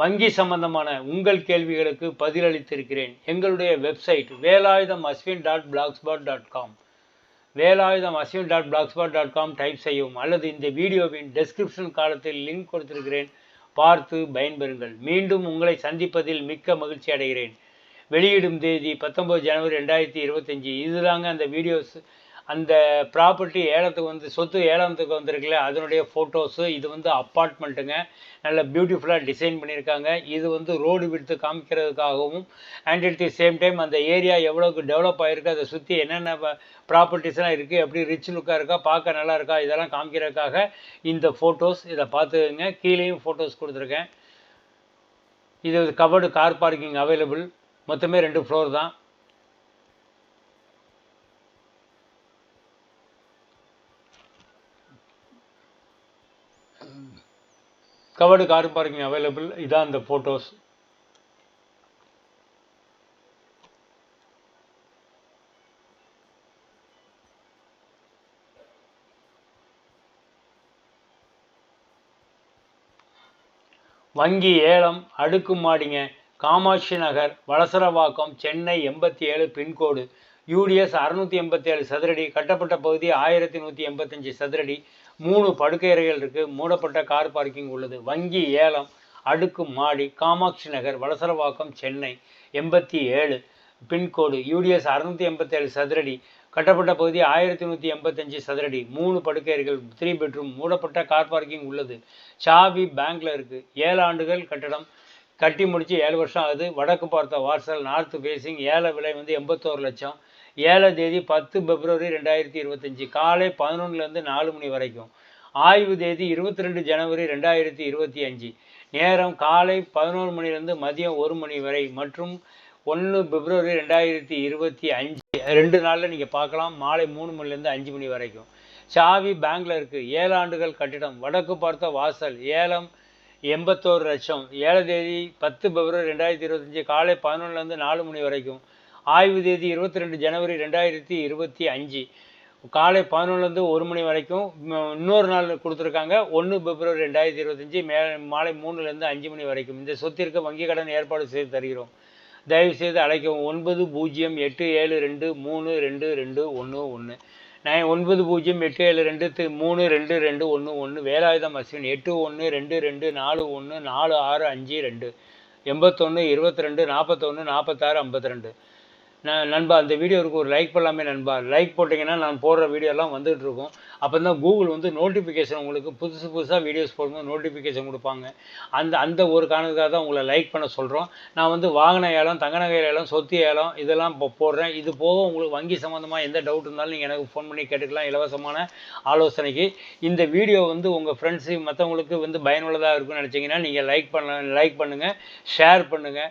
வங்கி சம்பந்தமான உங்கள் கேள்விகளுக்கு பதிலளித்திருக்கிறேன். எங்களுடைய website Velayudham Ashwin dot blogspot dot com Velayudham Ashwin dot blogspot dot com type செய்யவும். அல்லது இந்த வீடியோவின் டெஸ்கிரிப்ஷன் காலத்தில் லிங்க் கொடுத்திருக்கிறேன். பார்த்து பயன்பெறுங்கள். மீண்டும் உங்களை சந்திப்பதில் மிக்க மகிழ்ச்சி அடைகிறேன். வெளியிடும் தேதி பத்தொம்பது ஜனவரி ரெண்டாயிரத்தி இருபத்தஞ்சி இதுதாங்க அந்த வீடியோஸ் அந்த ப்ராப்பர்ட்டி ஏலத்துக்கு வந்து சொத்து ஏலத்துக்கு வந்திருக்குல்ல அதனுடைய ஃபோட்டோஸு இது வந்து அப்பார்ட்மெண்ட்டுங்க நல்ல பியூட்டிஃபுல்லாக டிசைன் பண்ணியிருக்காங்க. இது வந்து ரோடு விடுத்து காமிக்கிறதுக்காகவும் and at the same time அந்த ஏரியா எவ்வளோக்கு டெவலப் ஆகிருக்கு அதை சுற்றி என்னென்ன ப்ராப்பர்ட்டிஸ்லாம் இருக்குது எப்படி ரிச் லுக்காக இருக்கா பார்க்க நல்லா இருக்கா இதெல்லாம் காமிக்கிறதுக்காக இந்த ஃபோட்டோஸ் இதை பார்த்துங்க கீழேயும் ஃபோட்டோஸ் கொடுத்துருக்கேன். இது கவர்டு கார் பார்க்கிங் அவைலபிள் மொத்தமே ரெண்டு ஃப்ளோர் தான். கவர்டு கார் பார்க்கிங் அவைலபிள் இதான் அந்த ஃபோட்டோஸ் வங்கி ஏலம் அடுக்குமாடிங்க. காமாட்சி நகர் வளசரவாக்கம் சென்னை எண்பத்தி ஏழு பின்கோடு. யூடிஎஸ் அறுநூற்றி எண்பத்தேழு சதுரடி கட்டப்பட்ட பகுதி ஆயிரத்தி நூற்றி எண்பத்தஞ்சு சதுரடி மூணு படுக்கை அறைகள் இருக்குது மூடப்பட்ட கார் பார்க்கிங் உள்ளது. வங்கி ஏலம் அடுக்கு மாடி காமாட்சி நகர் வளசரவாக்கம் சென்னை எண்பத்தி ஏழு பின்கோடு. யூடிஎஸ் அறுநூற்றி எண்பத்தேழு சதுரடி கட்டப்பட்ட பகுதி ஆயிரத்தி நூற்றி எண்பத்தஞ்சு சதுரடி மூணு படுக்கையர்கள் த்ரீ பெட்ரூம் மூடப்பட்ட கார் பார்க்கிங் உள்ளது. சாவி பேங்க்ல இருக்குது ஏழு ஆண்டுகள் கட்டடம். கட்டி முடித்து ஏழு வருஷம் ஆகுது. வடக்கு பார்த்த வாசல் நார்த் ஃபேஸிங் ஏல விலை வந்து எண்பத்தோரு லட்சம். ஏழாம் தேதி பத்து பிப்ரவரி ரெண்டாயிரத்தி இருபத்தஞ்சி. காலை பதினொன்றுலேருந்து நாலு மணி வரைக்கும். ஆய்வு தேதி இருபத்தி ரெண்டு ஜனவரி ரெண்டாயிரத்தி இருபத்தி அஞ்சு. நேரம் காலை பதினோரு மணிலேருந்து மதியம் ஒரு மணி வரை மற்றும் ஒன்று பிப்ரவரி ரெண்டாயிரத்தி இருபத்தி அஞ்சு. ரெண்டு நாளில் நீங்கள் பார்க்கலாம். மாலை மூணு மணிலேருந்து அஞ்சு மணி வரைக்கும். சாவி பேங்கில் இருக்குது ஏழு ஆண்டுகள் கட்டிடம். வடக்கு பார்த்த வாசல். ஏலம் எண்பத்தோரு லட்சம். ஏழு தேதி பத்து பிப்ரவரி ரெண்டாயிரத்தி இருபத்தஞ்சி. காலை பதினொன்றுலேருந்து நாலு மணி வரைக்கும். ஆய்வு தேதி இருபத்தி ரெண்டு ஜனவரி ரெண்டாயிரத்தி இருபத்தி அஞ்சு. காலை பதினொன்றுலேருந்து ஒரு மணி வரைக்கும் இன்னொரு நாள் கொடுத்துருக்காங்க. ஒன்று பிப்ரவரி ரெண்டாயிரத்தி இருபத்தஞ்சி மே மாலை மூணுலேருந்து அஞ்சு மணி வரைக்கும். இந்த சொத்திற்கு வங்கிக் கடன் ஏற்பாடு செய்து தருகிறோம். தயவுசெய்து அழைக்கவும். ஒன்பது பூஜ்ஜியம் எட்டு ஏழு ரெண்டு மூணு ரெண்டு ரெண்டு ஒன்று ஒன்று நைன் ஒன்பது பூஜ்ஜியம் எட்டு ஏழு ரெண்டு மூணு ரெண்டு ரெண்டு ஒன்று ஒன்று வேலாயுதம் அஸ்வின் எட்டு ஒன்று ரெண்டு ரெண்டு நாலு ஒன்று நாலு ஆறு அஞ்சு ரெண்டு. எண்பத்தொன்று இருபத்தி ரெண்டு நாற்பத்தொன்று நாற்பத்தாறு ஐம்பத்தி ரெண்டு நண்பா அந்த வீடியோவுக்கு ஒரு லைக் பண்ணலாமே நண்பா. லைக் போட்டிங்கன்னா நான் போடுற வீடியோலாம் வந்துகிட்டு இருக்கும். அப்போ தான் கூகுள் வந்து நோட்டிஃபிகேஷன் உங்களுக்கு புதுசு புதுசாக வீடியோஸ் போடும்போது நோட்டிஃபிகேஷன் கொடுப்பாங்க. அந்த அந்த ஒரு காரணத்துக்காக தான் உங்களை லைக் பண்ண சொல்கிறோம் நான் வந்து வாகன ஏலம் தங்க நகை ஏலம் சொத்து ஏலம் இதெல்லாம் இப்போ போடுறேன். இது போக உங்களுக்கு வங்கி சம்மந்தமாக எந்த டவுட் இருந்தாலும் நீங்கள் எனக்கு ஃபோன் பண்ணி கேட்டுக்கலாம் இலவசமான ஆலோசனைக்கு. இந்த வீடியோ வந்து உங்கள் ஃப்ரெண்ட்ஸு மற்றவங்களுக்கு வந்து பயனுள்ளதாக இருக்கும்னு நினச்சிங்கன்னா நீங்கள் லைக் பண்ண லைக் பண்ணுங்கள் ஷேர் பண்ணுங்கள்